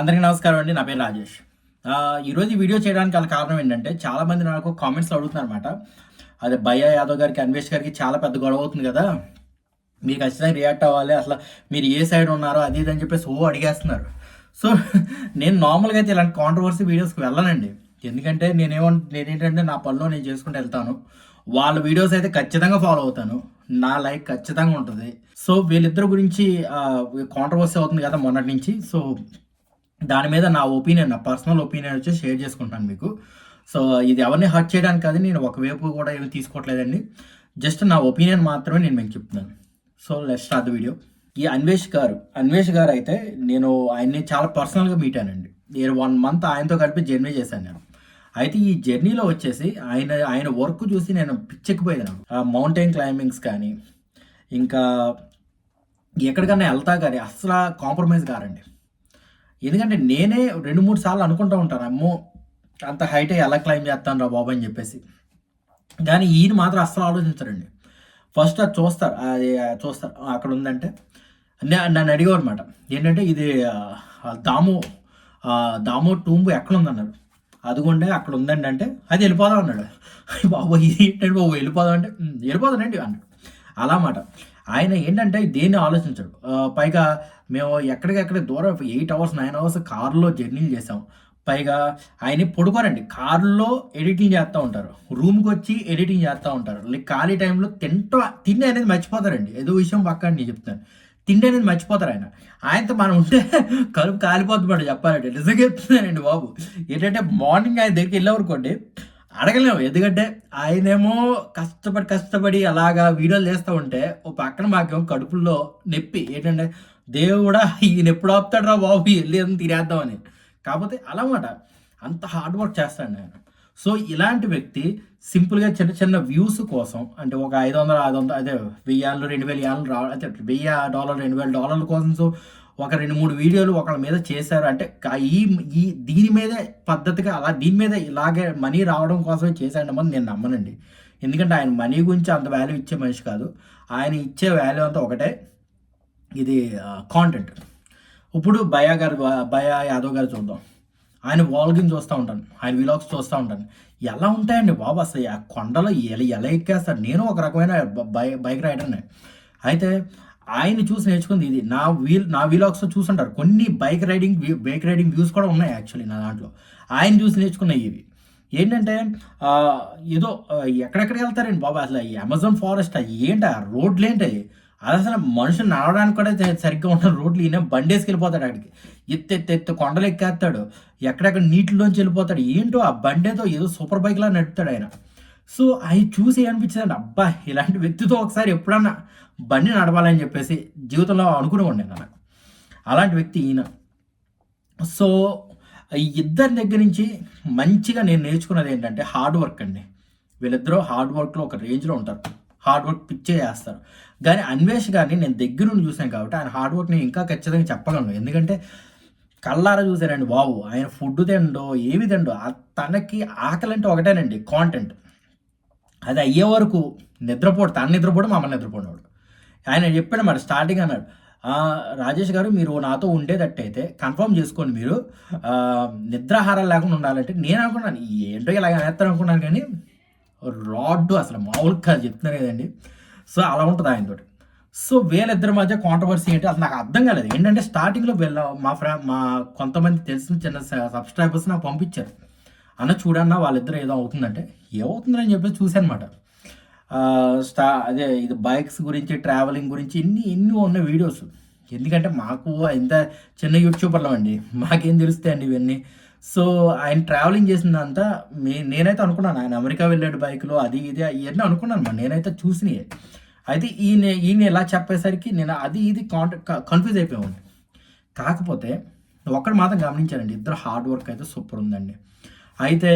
అందరికీ నమస్కారం అండి. నా పేరు రాజేష్. ఈరోజు వీడియో చేయడానికి గల కారణం ఏంటంటే చాలామంది నాకు కామెంట్స్లో అడుగుతున్నారు అనమాట అదే భయ్య యాదవ్ గారికి అన్వేష్ గారికి చాలా పెద్ద గొడవ అవుతుంది కదా. మీరు ఖచ్చితంగా రియాక్ట్ అవ్వాలి. అసలు మీరు ఏ సైడ్ ఉన్నారో అది ఇది అని చెప్పేసి ఓ అడిగేస్తున్నారు. సో నేను నార్మల్గా అయితే ఇలాంటి కాంట్రవర్సీ వీడియోస్కి వెళ్ళనండి. ఎందుకంటే నేనేమో నేనేంటంటే నా పనిలో నేను చేసుకుంటూ వెళ్తాను. వాళ్ళ వీడియోస్ అయితే ఖచ్చితంగా ఫాలో అవుతాను. నా లైక్ ఖచ్చితంగా ఉంటుంది. సో వీళ్ళిద్దరి గురించి కాంట్రవర్సీ అవుతుంది కదా మొన్నటి నుంచి. సో దాని మీద నా ఒపీనియన్ నా పర్సనల్ ఒపీనియన్ వచ్చి షేర్ చేసుకుంటాను మీకు. సో ఇది ఎవరిని హర్ట్ చేయడానికి కాదు నేను ఒకవైపు కూడా ఏమి తీసుకోవట్లేదండి. జస్ట్ నా ఒపీనియన్ మాత్రమే నేను మీకు చెప్తున్నాను. So let start the video ఈ అన్వేష్ గారు అన్వేష్ గారు అయితే నేను ఆయన్ని చాలా పర్సనల్గా మీట్ అయ్యానండి. నేను వన్ మంత్ ఆయనతో కలిపి జర్నీ చేశాను నేను. అయితే ఈ జర్నీలో వచ్చేసి ఆయన ఆయన వర్క్ చూసి నేను పిచ్చెక్కిపోయాను. మౌంటైన్ క్లైంబింగ్స్ కానీ ఇంకా ఎక్కడికన్నా వెళ్తా కానీ అసలు కాంప్రమైజ్ కారండి. ఎందుకంటే నేనే రెండు మూడు సార్లు అనుకుంటూ ఉంటాను అమ్మో అంత హైట్ ఎలా క్లైమ్ చేస్తాను రా బాబు అని చెప్పేసి. కానీ ఈయన మాత్రం అస్సలు ఆలోచించరండి. ఫస్ట్ అది చూస్తారు అది చూస్తారు అక్కడ ఉందంటే. నే- నన్ను అడిగేవారు అనమాట ఏంటంటే ఇది దామో దామో దాము టూంబు ఎక్కడ ఉందన్నారు అదిగోండే అక్కడ ఉందండి అంటే అది వెళ్ళిపోదాం అన్నాడు. బాబు ఇది ఏంటంటే బాబు వెళ్ళిపోదాం అంటే వెళ్ళిపోదానండి అన్నాడు. అలా మాట. ఆయన ఏంటంటే దేన్ని ఆలోచించాడు. పైగా మేము ఎక్కడికెక్కడ దూరం ఎయిట్ అవర్స్ నైన్ అవర్స్ కారులో జర్నీలు చేసాం పైగా ఆయన పడుకోరండి. కారులో ఎడిటింగ్ చేస్తూ ఉంటారు. రూమ్కి వచ్చి ఎడిటింగ్ చేస్తూ ఉంటారు. లైక్ ఖాళీ టైంలో తింటూ తిండి అనేది మర్చిపోతారండి. ఏదో విషయం పక్కన నేను చెప్తాను. తిండి అనేది మర్చిపోతారు ఆయన. ఆయనతో మనం ఉంటే కలుపు కాలిపోతుంది చెప్పాలంటే. నిజంగా చెప్తున్నానండి బాబు. ఏంటంటే మార్నింగ్ ఆయన దగ్గరికి వెళ్ళేవనుకోండి అడగలేము. ఎందుకంటే ఆయనేమో కష్టపడి కష్టపడి అలాగా వీడియోలు చేస్తూ ఉంటే ఓ పక్కన మాకేమో కడుపుల్లో నొప్పి. ఏంటంటే దేవుడా ఈయన ఎప్పుడు ఆపుతాడు రా బాబు వెళ్ళి ఏదైనా తినేద్దామని. కాకపోతే అలా మాట అంత హార్డ్ వర్క్ చేస్తాడు నేను సో ఇలాంటి వ్యక్తి సింపుల్గా చిన్న చిన్న వ్యూస్ కోసం అంటే ఒక ఐదు వందలు ఐదు వందలు అదే వెయ్యి ఏళ్ళు రెండు వేల ఏళ్ళు రా అయితే వెయ్యి డాలర్ రెండు వేల డాలర్ల కోసం సో ఒక రెండు మూడు వీడియోలు ఒకళ్ళ మీద చేశారు. అంటే ఈ ఈ దీని మీదే పద్ధతిగా అలా దీని మీద ఇలాగే మనీ రావడం కోసమే చేశాడమని నేను నమ్మనండి. ఎందుకంటే ఆయన మనీ గురించి అంత వాల్యూ ఇచ్చే మనిషి కాదు. ఆయన ఇచ్చే వాల్యూ అంతా ఒకటే. ఇది కాంటెంట్ ఇప్పుడు భయా గారు భయా యాదవ్ గారు చూద్దాం. ఆయన వాల్గింగ్ చూస్తూ ఉంటాను. ఆయన విలాగ్స్ చూస్తూ ఉంటాను. ఎలా ఉంటాయండి బాబు అసలు ఆ కొండలో ఎలా ఎలా ఎక్కేస్తారు? నేను ఒక రకమైన బై బైక్ రైడర్ని అయితే ఆయన చూసి నేర్చుకుంది ఇది. నా వీల్ నా వీలాగ్స్ చూసుంటారు. కొన్ని bike riding bike riding views కూడా ఉన్నాయి యాక్చువల్లీ నా దాంట్లో. ఆయన చూసి నేర్చుకున్నాయి ఇవి ఏంటంటే ఏదో ఎక్కడెక్కడికి వెళ్తారండి బాబా? అసలు ఈ అమెజాన్ ఫారెస్ట్ ఏంటి? రోడ్లు ఏంటి? అది అసలు మనుషులు నడవడానికి కూడా సరిగ్గా ఉన్న రోడ్లు ఈయన బండేసుకు వెళ్ళిపోతాడు అక్కడికి. ఎత్తు ఎత్తు ఎత్తు కొండలు ఎక్కేస్తాడు. ఎక్కడెక్కడ నీటిలోంచి వెళ్ళిపోతాడు. ఏంటో ఆ బండేతో ఏదో సూపర్ బైక్లా నడుపుతాడు ఆయన. సో అవి చూసి అనిపించిందండి అబ్బా ఇలాంటి వ్యక్తితో ఒకసారి ఎప్పుడన్నా బండి నడవాలని చెప్పేసి జీవితంలో అనుకుని ఉండే నాకు అలాంటి వ్యక్తి ఈయన. సో ఈ ఇద్దరి దగ్గర నుంచి మంచిగా నేను నేర్చుకున్నది ఏంటంటే హార్డ్ వర్క్ అండి. వీళ్ళిద్దరూ హార్డ్ వర్క్లో ఒక రేంజ్లో ఉంటారు. హార్డ్ వర్క్ పిచ్చే చేస్తారు. కానీ అన్వేష్ గారిని నేను దగ్గర నుండి చూశాను కాబట్టి ఆయన హార్డ్ వర్క్ నేను ఇంకా ఖచ్చితంగా చెప్పగలను. ఎందుకంటే కళ్ళారా చూశారండి బాబు. ఆయన ఫుడ్ తిండో ఏమి తిండో తనకి ఆకలి అంటే ఒకటేనండి కాంటెంట్ అది అయ్యే వరకు నిద్రపోడు తను నిద్రపోడు మమ్మల్ని నిద్రపోయినాడు ఆయన చెప్పాడు మరి స్టార్టింగ్ అన్నాడు. రాజేష్ గారు మీరు నాతో ఉండేటట్టయితే కన్ఫర్మ్ చేసుకోండి మీరు. నిద్రాహారాలు లేకుండా ఉండాలంటే నేను అనుకున్నాను ఏంటో ఇలా అనేస్తాను అనుకున్నాను కానీ రాడ్డు అసలు మామూలు కాదు చెప్తున్నారు కదండి. సో అలా ఉంటుంది ఆయనతోటి. సో వీళ్ళిద్దరి మధ్య కాంట్రవర్సీ ఏంటి? అసలు నాకు అర్థం కాలేదు. ఏంటంటే స్టార్టింగ్లో వీళ్ళ మా ఫ్రెండ్ మా కొంతమంది తెలిసిన చిన్న సబ్స్క్రైబర్స్ నాకు పంపించారు. అన్న చూడన్న వాళ్ళిద్దరు ఏదో అవుతుందంటే ఏమవుతుందని చెప్పి చూశానమాట. స్టా అదే ఇది బైక్స్ గురించి ట్రావెలింగ్ గురించి ఎన్ని ఎన్ని ఉన్నాయి వీడియోస్. ఎందుకంటే మాకు ఇంత చిన్న యూట్యూబర్లో అండి. మాకేం తెలుస్తాయండి ఇవన్నీ. సో ఆయన ట్రావెలింగ్ చేసిందంతా మే నేనైతే అనుకున్నాను. ఆయన అమెరికా వెళ్ళాడు బైక్లో అది ఇది ఇవన్నీ అనుకున్నాను మరి నేనైతే చూసినవి అయితే ఈయన ఈయన ఇలా చెప్పేసరికి నేను అది ఇది కాంట కన్ఫ్యూజ్ అయిపోయాను కాకపోతే ఒక్కడు మాత్రం గమనించానండి ఇద్దరు హార్డ్ వర్క్ అయితే సూపర్ ఉందండి. అయితే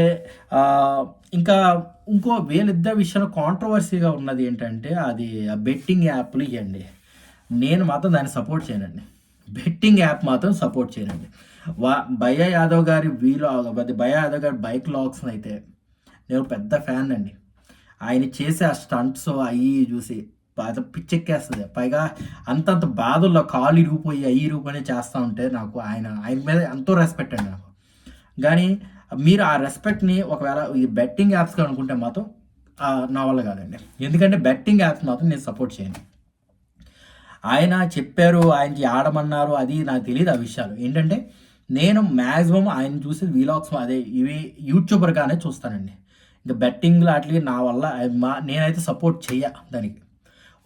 ఇంకా ఇంకో వీళ్ళిద్దరి విషయంలో కాంట్రవర్సీగా ఉన్నది ఏంటంటే అది బెట్టింగ్ యాప్లు ఇవ్వండి నేను మాత్రం దాన్ని సపోర్ట్ చేయనండి. బెట్టింగ్ యాప్ మాత్రం సపోర్ట్ చేయనండి. వా భయ యాదవ్ గారి వీలో అది భయ యాదవ్ గారి బైక్ లాగ్స్ అయితే నేను పెద్ద ఫ్యాన్ అండి. ఆయన చేసే ఆ స్టంట్స్ అవి చూసి బాధ పిచ్చెక్కేస్తుంది. పైగా అంతంత బాధల్లో కాలు ఇరిగిపోయి అయ్యి ఇరిగిపోయి చేస్తూ ఉంటే నాకు ఆయన ఆయన మీద ఎంతో రెస్పెక్ట్ అండి నాకు. కానీ మీరు ఆ రెస్పెక్ట్ని ఒకవేళ ఈ బెట్టింగ్ యాప్స్గా అనుకుంటే మాత్రం నా వల్ల కాదండి. ఎందుకంటే బెట్టింగ్ యాప్స్ మాత్రం నేను సపోర్ట్ చేయను. ఆయన చెప్పారు ఆయనకి ఆడమన్నారు అది నాకు తెలియదు ఆ విషయాలు. ఏంటంటే నేను మ్యాక్సిమం ఆయన చూసి వీలాగ్స్ అదే ఇవి యూట్యూబర్గానే చూస్తానండి. ఇంకా బెట్టింగ్లు అట్లకి నా వల్ల మా నేనైతే సపోర్ట్ చెయ్య దానికి.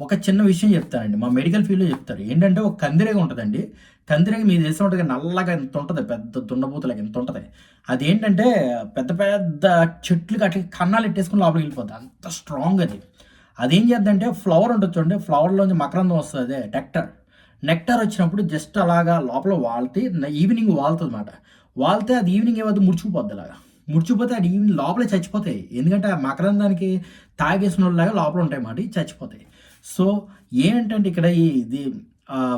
ఒక చిన్న విషయం చెప్తానండి. మా మెడికల్ ఫీల్డ్లో చెప్తారు. ఏంటంటే ఒక కందిరేగ ఉంటుందండి. కందిరేగ మీ దేశం ఉంటుంది నల్లగా ఎంత ఉంటుంది. పెద్ద దున్నబూతలకి ఎంత ఉంటుంది. అదేంటంటే పెద్ద పెద్ద చెట్లు అట్లా కన్నాలు ఎట్టేసుకుని లోపలికి వెళ్ళిపోతుంది అంత స్ట్రాంగ్ అది. అదేం చేద్దంటే ఫ్లవర్ ఉంటుంది చూడండి. ఫ్లవర్లోంచి మకరందం వస్తుంది అదే. నెక్టర్ నెక్టర్ వచ్చినప్పుడు జస్ట్ అలాగా లోపల వాళ్తే ఈవినింగ్ వాళ్తుంది అనమాట వాళ్తే అది ఈవినింగ్ ఏమవుతుంది ముడుచుకుపోద్ది అలాగా. ముడిచిపోతే అది లోపలే చచ్చిపోతాయి. ఎందుకంటే ఆ మకరందానికి తాగేసిన వాళ్ళలాగా లోపల ఉంటాయి మాట చచ్చిపోతాయి. సో ఏంటంటే ఇక్కడ ఈ ఇది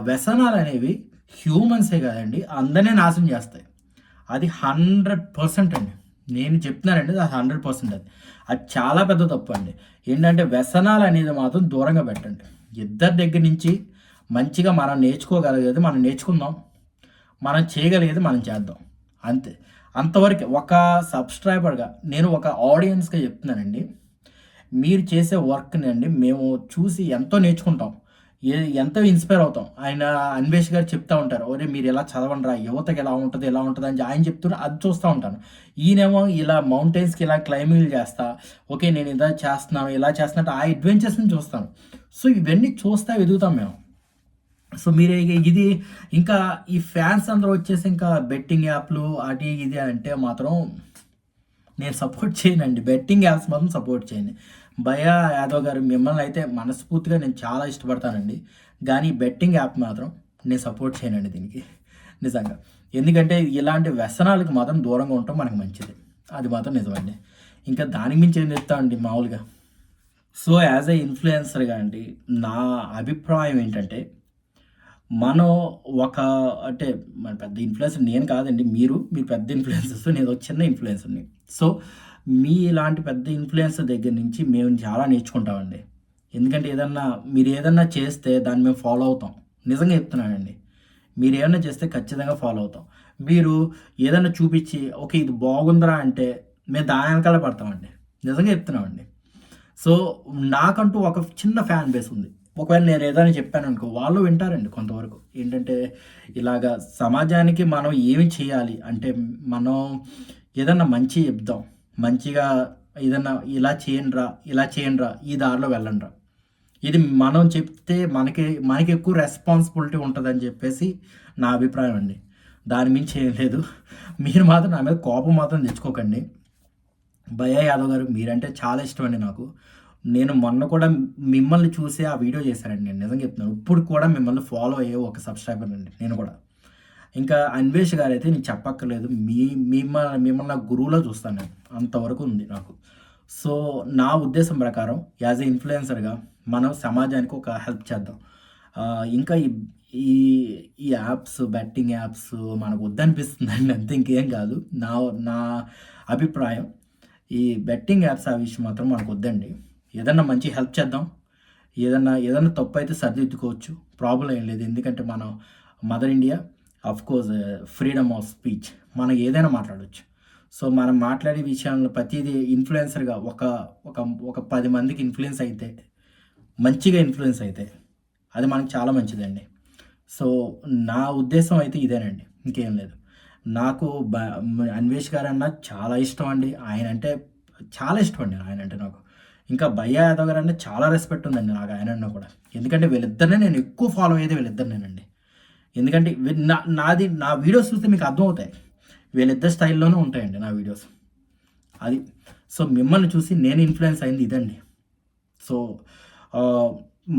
వ్యసనాలు అనేవి హ్యూమన్సే కాదండి అందరినీ నాశనం చేస్తాయి. అది హండ్రెడ్ పర్సెంట్ అండి. నేను చెప్తున్నానండి అది హండ్రెడ్ పర్సెంట్ అది. అది చాలా పెద్ద తప్పు అండి. ఏంటంటే వ్యసనాలు అనేది మాత్రం దూరంగా పెట్టండి. ఇద్దరి దగ్గర నుంచి మంచిగా మనం నేర్చుకోగలిగేది మనం నేర్చుకుందాం. మనం చేయగలిగేది మనం చేద్దాం. అంతే. అంతవరకు ఒక సబ్స్క్రైబర్గా నేను ఒక ఆడియన్స్గా చెప్తున్నానండి. మీరు చేసే వర్క్ని అండి మేము చూసి ఎంతో నేర్చుకుంటాం. ఏ ఎంతో ఇన్స్పైర్ అవుతాం. ఆయన అన్వేష్ గారు చెప్తా ఉంటారు ఒరే మీరు ఎలా చదవండి రా యువతకి ఎలా ఉంటుంది ఎలా ఉంటుంది అని ఆయన చెప్తున్నారు అది చూస్తూ ఉంటాను. ఈయనేమో ఇలా మౌంటైన్స్కి ఇలా క్లైంబింగ్ చేస్తా ఓకే నేను ఇలా చేస్తున్నాను ఇలా చేస్తున్నట్టు ఆ అడ్వెంచర్స్ని చూస్తాను. సో ఇవన్నీ చూస్తా ఎదుగుతాం మేము. సో మీరు ఇది ఇంకా ఈ ఫ్యాన్స్ అందరూ వచ్చేసి ఇంకా బెట్టింగ్ యాప్లు అటు ఇది అంటే మాత్రం నేను సపోర్ట్ చేయనండి. బెట్టింగ్ యాప్స్ మాత్రం సపోర్ట్ చేయండి. భయ యాదవ్ గారు మిమ్మల్ని అయితే మనస్ఫూర్తిగా నేను చాలా ఇష్టపడతానండి. కానీ బెట్టింగ్ యాప్ మాత్రం నేను సపోర్ట్ చేయనండి దీనికి. నిజంగా. ఎందుకంటే ఇలాంటి వ్యసనాలకు మాత్రం దూరంగా ఉండటం మనకు మంచిది. అది మాత్రం నిజమండి. ఇంకా దానికి మించి ఏం చెప్తామండి మామూలుగా. సో యాజ్ ఏ ఇన్ఫ్లుయెన్సర్గా అండి నా అభిప్రాయం ఏంటంటే మనం ఒక అంటే మన పెద్ద ఇన్ఫ్లుయెన్సర్ నేను కాదండి మీరు మీరు పెద్ద ఇన్ఫ్లుయెన్సర్స్ నేను ఒక చిన్న ఇన్ఫ్లుయెన్సర్ని సో మీ ఇలాంటి పెద్ద ఇన్ఫ్లుయెన్సర్ దగ్గర నుంచి మేము చాలా నేర్చుకుంటామండి. ఎందుకంటే ఏదన్నా మీరు ఏదన్నా చేస్తే దాన్ని మేము ఫాలో అవుతాం. నిజంగా చెప్తున్నానండి. మీరు ఏమైనా చేస్తే ఖచ్చితంగా ఫాలో అవుతాం. మీరు ఏదైనా చూపించి ఓకే ఇది బాగుందిరా అంటే మేము దాని వెనకాల పడతామండి. నిజంగా చెప్తున్నామండి. సో నాకంటూ ఒక చిన్న ఫ్యాన్ బేస్ ఉంది. ఒకవేళ నేను ఏదైనా చెప్పాను అనుకో వాళ్ళు వింటారండి కొంతవరకు. ఏంటంటే ఇలాగా సమాజానికి మనం ఏమి చేయాలి అంటే మనం ఏదన్నా మంచి చెప్దాం. మంచిగా ఏదన్నా ఇలా చేయండిరా ఇలా చేయండిరా ఈ దారిలో వెళ్ళండిరా. ఇది మనం చెప్తే మనకి మనకి ఎక్కువ రెస్పాన్సిబిలిటీ ఉంటుందని చెప్పేసి నా అభిప్రాయం అండి. దాని మించి ఏం లేదు. మీరు మాత్రం నా మీద కోపం మాత్రం తెచ్చుకోకండి. భయ యాదవ్ గారు మీరంటే చాలా ఇష్టం అండి నాకు. నేను మొన్న కూడా మిమ్మల్ని చూసి ఆ వీడియో చేశానండి. నేను నిజంగా చెప్తున్నాను. ఇప్పుడు కూడా మిమ్మల్ని ఫాలో అయ్యే ఒక సబ్స్క్రైబర్ అండి నేను కూడా. ఇంకా అన్వేష్ గారు అయితే నేను చెప్పక్కర్లేదు. మీ మిమ్మల్ని మిమ్మల్ని నా గురువులో చూస్తాను నేను. అంతవరకు ఉంది నాకు. సో నా ఉద్దేశం ప్రకారం యాజ్ ఏ ఇన్ఫ్లుయెన్సర్గా మనం సమాజానికి ఒక హెల్ప్ చేద్దాం. ఇంకా ఈ ఈ ఈ యాప్స్ బెట్టింగ్ యాప్స్ మనకు వద్దనిపిస్తుందండి. అంతే ఇంకేం కాదు. నా నా అభిప్రాయం ఈ బెట్టింగ్ యాప్స్ ఆ విషయం మాత్రం మనకు వద్దండి. ఏదన్నా మంచి హెల్ప్ చేద్దాం. ఏదన్నా ఏదన్నా తప్పు అయితే సరిదిద్దుకోవచ్చు. ప్రాబ్లం ఏం లేదు. ఎందుకంటే మనం mother India of course freedom of speech మనం ఏదైనా మాట్లాడవచ్చు సో మనం మాట్లాడే విషయాలను ప్రతిదీ ఇన్ఫ్లుయెన్సర్గా ఒక ఒక ఒక పది మందికి ఇన్ఫ్లుయెన్స్ అయితే మంచిగా ఇన్ఫ్లుయెన్స్ అయితే అది మనకు చాలా మంచిదండి. సో నా ఉద్దేశం అయితే ఇదేనండి. ఇంకేం లేదు. నాకు బ అన్వేష్ గారు అన్న చాలా ఇష్టం అండి. ఆయన అంటే చాలా ఇష్టం అండి. ఆయన అంటే నాకు. ఇంకా భయ యాదవ్ గారు అంటే చాలా రెస్పెక్ట్ ఉందండి నాకు ఆయన కూడా. ఎందుకంటే వీళ్ళిద్దరినే నేను ఎక్కువ ఫాలో అయ్యేది వీళ్ళిద్దరినేనండి. ఎందుకంటే నా నాది నా వీడియోస్ చూస్తే మీకు అర్థమవుతాయి. వీళ్ళిద్దరు స్టైల్లోనే ఉంటాయండి నా వీడియోస్ అది సో మిమ్మల్ని చూసి నేను ఇన్ఫ్లుయెన్స్ అయింది ఇదండి. సో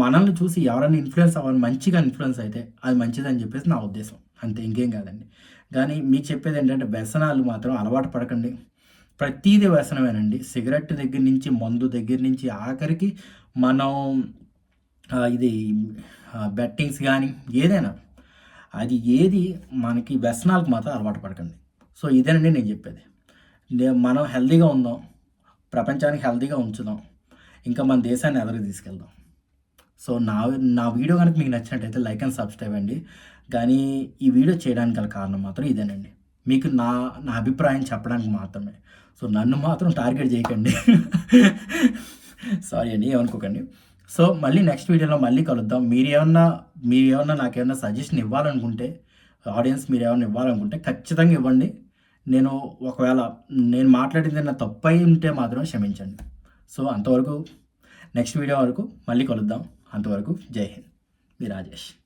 మనల్ని చూసి ఎవరైనా ఇన్ఫ్లుయెన్స్ అవ్వాలి మంచిగా ఇన్ఫ్లుయెన్స్ అయితే అది మంచిదని చెప్పేసి నా ఉద్దేశం. అంతే ఇంకేం కాదండి. కానీ మీకు చెప్పేది ఏంటంటే వ్యసనాలు మాత్రం అలవాటు పడకండి. ప్రతీది వ్యసనమేనండి. సిగరెట్ దగ్గర నుంచి మందు దగ్గర నుంచి ఆఖరికి మనం ఇది బెట్టింగ్స్ కానీ ఏదైనా అది ఏది మనకి వ్యసనాలకు మాత్రం అలవాటు పడకండి. సో ఇదేనండి నేను చెప్పేది. నే- మనం హెల్తీగా ఉందాం ప్రపంచానికి హెల్తీగా ఉంచుదాం ఇంకా మన దేశాన్ని ఎదరికి తీసుకెళ్దాం. సో నా నా వీడియో కనుక మీకు నచ్చినట్టయితే లైక్ అండ్ సబ్స్క్రైబ్ అండి. కానీ ఈ వీడియో చేయడానికి గల కారణం మాత్రం ఇదేనండి. మీకు నా నా అభిప్రాయం చెప్పడానికి మాత్రమే. సో నన్ను మాత్రం టార్గెట్ చేయకండి. సారీ అండి ఏమనుకోకండి. సో మళ్ళీ నెక్స్ట్ వీడియోలో మళ్ళీ కలుద్దాం. మీరు ఏమన్నా మీరు ఏమన్నా నాకు ఏమన్నా సజెషన్ ఇవ్వాలనుకుంటే ఆడియన్స్ మీరు ఏమన్నా ఇవ్వాలనుకుంటే ఖచ్చితంగా ఇవ్వండి. నేను ఒకవేళ నేను మాట్లాడింది నా తప్పు అయి ఉంటే మాత్రం క్షమించండి. సో అంతవరకు నెక్స్ట్ వీడియో వరకు మళ్ళీ కలుద్దాం. అంతవరకు జై హింద్. మీ రాజేష్.